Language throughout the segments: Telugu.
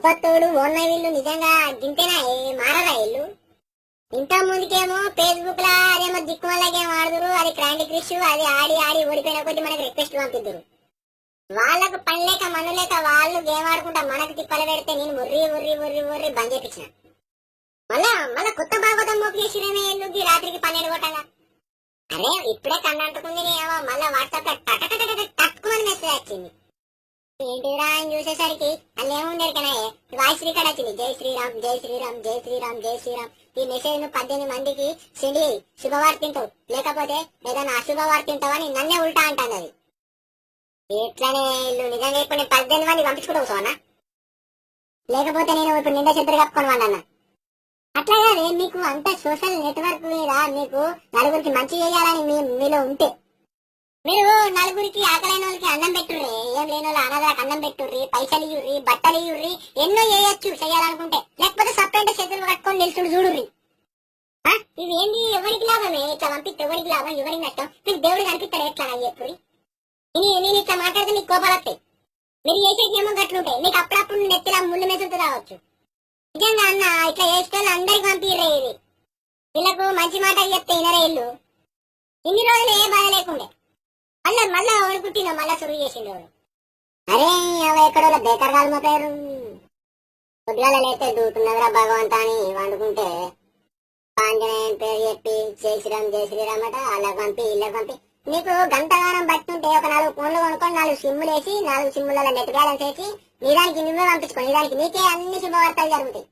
అబ్బత్తోడు ఓన్న వీళ్ళు నిజంగా గింతేనా ఏ మారరా ఇల్లు ఇంత ముందుకేమో ఫేస్బుక్ లా అదేమో దిక్కుమల్లకేమో ఆడుదురు అది క్రాంతి క్రిష్ అది ఆడి ఆడి ఓడిపోయిన కొద్ది మనకి రిక్వెస్ట్ పంపిద్దురు. వాళ్ళకు పని లేక మను లేక వాళ్ళు గేమ్ ఆడుకుంటా మనకు తిప్పలు పెడితే నేను ఉర్రి ఉర్రి ఉర్రి ఉర్రి బంద్ చేపించిన. మళ్ళా మళ్ళా కొత్త భాగవతం మోపు చేసిరేమే రాత్రికి పన్నెండు కొట్టగా అరే ఇప్పుడే కన్నంటుకుంది నేమో మళ్ళా వాట్సాప్లో టక్ టక్కుమని మెసేజ్ వచ్చింది. ఏంటిరా అని చూసేసరికి అల్ల ఏముండేది కదా వాయిస్ రికార్డ్ వచ్చింది. జై శ్రీరామ్ జై శ్రీరామ్ జై శ్రీరామ్ జై శ్రీరామ్. ఈ మెసేజ్ను పద్దెనిమిది మందికి సిండి శుభవార్త తింటావు. లేకపోతే ఏదైనా అశుభవార్త తింటావని నన్నే ఉల్టా అంటాను అది. ఎట్లనే ఇల్లు నిజంగా ఇప్పుడు నేను పద్దెనిమిది మంది పంపించుకుంటావు సోనా లేకపోతే నేను ఇప్పుడు నిండా చెద్దరు కప్పుకొని వాళ్ళన్నా? అట్లా కాదే మీకు అంత సోషల్ నెట్వర్క్ మీద మీకు నలుగురికి మంచి చేయాలని మీలో ఉంటే. మీరు నలుగురికి ఆకలైన వాళ్ళకి అన్నం పెట్టుర్రి ఏం లేని వాళ్ళు అనాథలకు అన్నం పెట్టుర్రి పైసలు ఇవ్వరి బట్టలు ఇవ్వరి ఎన్నో చేయొచ్చు చేయాలనుకుంటే. లేకపోతే సపరేట్ చేతులు కట్టుకొని నిల్చుడు చూడుర్రి. ఇది ఏంది ఎవరికి లాభమే? ఇట్లా పంపిస్తే ఎవరికి లాభం? ఎవరికి నష్టం? మీకు దేవుడు కనిపిస్తాడు? ఎట్లా అని చెప్పుర్రి. నేను నేను ఇట్లా మాట్లాడితే మీకు కోపాలు వస్తాయి. మీరు చేసే ఏమో గట్లుంటాయి మీకు అప్పుడప్పుడు నెత్తిలా ముళ్ళు మెసులుతూ రావచ్చు. నిజంగా అన్న ఇట్లా చేసేటోళ్ళు అందరికి పంపిర్రే ఇది. వీళ్ళకు మంచి మాట చెప్తే ఇనరే ఇల్లు ఇన్ని రోజులు ఏ బాధ లేకుండే. మళ్ళా మళ్ళా ఎవరు పుట్టిందో మళ్ళా సురు చేసిండు అరే అవి ఎక్కడ బేకర్ కాదు మా పొద్దుగాల లేతే దూకుతున్నదిరా భగవంతా అని వండుకుంటే ఆంజనేయం పేరు చెప్పి జై శ్రీరామ్ అలా పంపి ఇలా పంపి. నీకు గంటగానం బట్టుంటే ఒక నాలుగు ఫోన్లు కొనుక్కొని నాలుగు సిమ్ములు వేసి నాలుగు సిమ్ములలో నెట్ బ్యాలెన్స్ వేసి నిదానికి నువ్వే పంపించుకో నిదానికి నీకే అన్ని శుభవార్తలు జరుగుతాయి.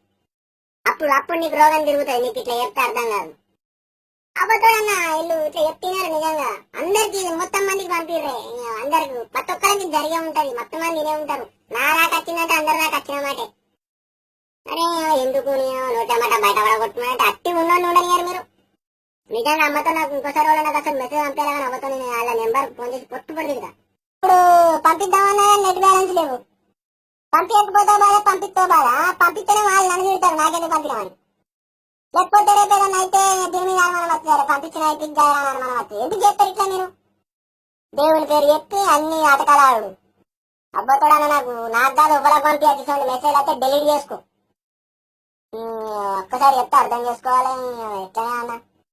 అప్పుడు అప్పుడు నీకు రోగం తిరుగుతుంది నీకు ఇట్లా చెప్తే అర్థం కాదు. అబద్ధుడన్న ఇల్లు ఇట్లా చెప్తున్నారు నిజంగా అందరికి మొత్తం మందికి పంపిర్రే అందరికి ప్రతి ఒక్కరికి జరిగే ఉంటది. మొత్తం మంది ఇదే ఉంటారు. నా రాక వచ్చిందంటే అందరు నాకు వచ్చిన మాటే. అరే ఎందుకు నేను నూట మాట బయట పడగొట్టుకున్నట్టు అట్టి ఉన్నోళ్ళు ఉండనియారు మీరు. నిజంగా అమ్మతో నాకు ఇంకోసారి వాళ్ళు నాకు అసలు మెసేజ్ పంపేలా కానీ అమ్మతో నేను వాళ్ళ నెంబర్ ఫోన్ చేసి పొట్టు పడుతుంది ఇప్పుడు పంపిద్దామన్నా నెట్ బ్యాలెన్స్ లేవు. పంపించకపోతే బాధ పంపిస్తే బాధ. పంపిస్తేనే వాళ్ళు నన్ను తిడతారు. నాకైతే పంపినామని లేకపోతే రేపు ఏదైనా అయితే దీని మీద అనుమానం వస్తుంది. పంపించిన అయితే ఇంకా అనుమానం వస్తుంది? ఎందుకు చేస్తారు ఇట్లా మీరు? దేవుని పేరు చెప్పి అన్ని ఆటకాలు ఆడు అబ్బతోడా నాకు నాకు కాదు ఒకలా పంపించాల్సిన మెసేజ్ అయితే డిలీట్ చేసుకో. ఒక్కసారి చెప్తే అర్థం చేసుకోవాలి. ఎట్లా అన్న?